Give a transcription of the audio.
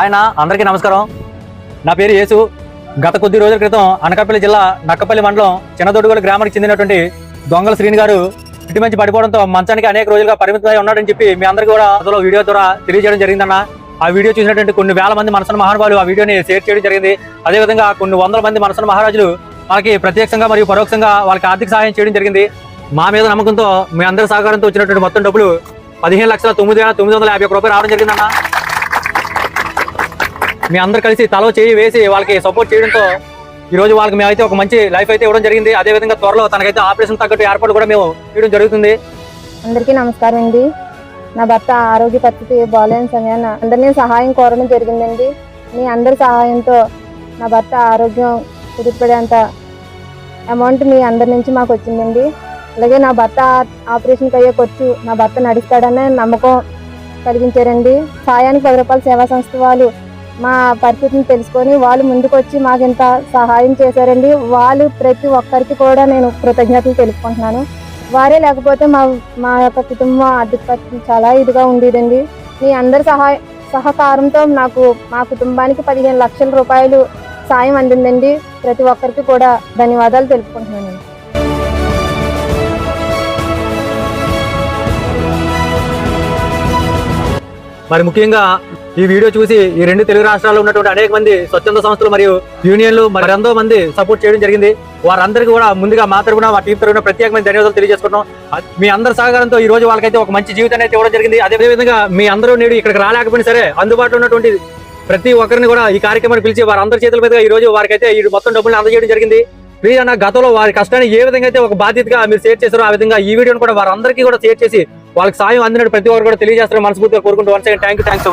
ఆయన అందరికీ నమస్కారం. నా పేరు యేసు. గత కొద్ది రోజుల క్రితం అనకాపల్లి జిల్లా నక్కపల్లి మండలం చిన్నదొడుగోలు గ్రామానికి చెందినటువంటి దొంగల శ్రీని గారు ఇటు మంచి పడిపోవడంతో మంచానికి అనేక రోజులుగా పరిమితమై ఉన్నాడని చెప్పి మీ అందరికీ కూడా అందులో వీడియో ద్వారా తెలియజేయడం జరిగిందన్న. ఆ వీడియో చూసినటువంటి కొన్ని వేల మంది మనసున మహానుభావులు ఆ వీడియోని షేర్ చేయడం జరిగింది. అదేవిధంగా కొన్ని వందల మంది మనసున మహారాజులు వాళ్ళకి ప్రత్యక్షంగా మరియు పరోక్షంగా వాళ్ళకి ఆర్థిక సహాయం చేయడం జరిగింది. మా మీద నమ్మకంతో మీ అందరి సహకారంతో వచ్చినటువంటి మొత్తం డబ్బులు పదిహేను లక్షల తొమ్మిది వేల తొమ్మిది వందల యాభై రూపాయలు రావడం జరిగిందన్న. మీ అందరు కలిసి తలో చేయి వేసి వాళ్ళకి సపోర్ట్ చేయడంతో ఈ రోజు వాళ్ళకి మేమైతే ఒక మంచి లైఫ్ అయితే ఇవ్వడం జరిగింది. అదే విధంగా త్వరలో తనకైతే ఆపరేషన్ తగ్గట్టు ఏర్పాటు కూడా మేము చేయడం జరుగుతుంది. అందరికీ నమస్కారం అండి. నా భర్త ఆరోగ్య పరిస్థితి బాగాలేని సమయాన అందరినీ సహాయం కోరడం జరిగిందండి. మీ అందరి సహాయంతో నా భర్త ఆరోగ్యం కుదిరిపడేంత అమౌంట్ మీ అందరి నుంచి మాకు వచ్చిందండి. అలాగే నా భర్త ఆపరేషన్కి అయ్యే ఖర్చు నా భర్త నడుస్తాడనే నమ్మకం కలిగించారండి. సాయానికి పది రూపాయల సేవా సంస్థ వాళ్ళు మా పరిస్థితిని తెలుసుకొని వాళ్ళు ముందుకొచ్చి మాకు ఇంత సహాయం చేశారండి. వాళ్ళు ప్రతి ఒక్కరికి కూడా నేను కృతజ్ఞతలు తెలుపుకుంటున్నాను. వారే లేకపోతే మా మా యొక్క కుటుంబం ఆర్థిక పరిస్థితి చాలా ఇదిగా ఉండేదండి. మీ అందరి సహాయ సహకారంతో నాకు మా కుటుంబానికి పదిహేను లక్షల రూపాయలు సాయం అందిందండి. ప్రతి ఒక్కరికి కూడా ధన్యవాదాలు తెలుపుకుంటున్నాను. మరి ముఖ్యంగా ఈ వీడియో చూసి ఈ రెండు తెలుగు రాష్ట్రాల్లో ఉన్నటువంటి అనేక మంది స్వచ్ఛంద సంస్థలు మరియు యూనియన్లు మరి ఎంతో మంది సపోర్ట్ చేయడం జరిగింది. వారందరికీ కూడా ముందుగా మా తరపున మా టీం తరపున ప్రత్యేకమైన ధన్యవాదాలు తెలియజేసుకుంటున్నాం. మీ అందరి సహకారంతో ఈ రోజు వాళ్ళకైతే ఒక మంచి జీవితాన్ని అయితే ఇవ్వడం జరిగింది. అదే విధంగా మీ అందరూ నేడు ఇక్కడికి రాలేకపోయినా సరే అందుబాటులో ఉన్నటువంటి ప్రతి ఒక్కరిని కూడా ఈ కార్యక్రమాన్ని పిలిచి వారందరి చేతుల మీదుగా ఈ రోజు వారికైతే ఈ మొత్తం డబ్బులు అందజేయడం జరిగింది. ప్లీజ్ అన్న గతంలో వారి కష్టాన్ని ఏ విధంగా అయితే ఒక బాధ్యతగా మీరు షేర్ చేశారో ఆ విధంగా ఈ వీడియోని కూడా వారందరికీ కూడా షేర్ చేసి వాళ్ళకి సాయం అందినట్టు ప్రతి ఒక్కరు కూడా తెలియజేస్తారని మనస్ఫూర్తిగా కోరుకుంటూ once thank you thanks so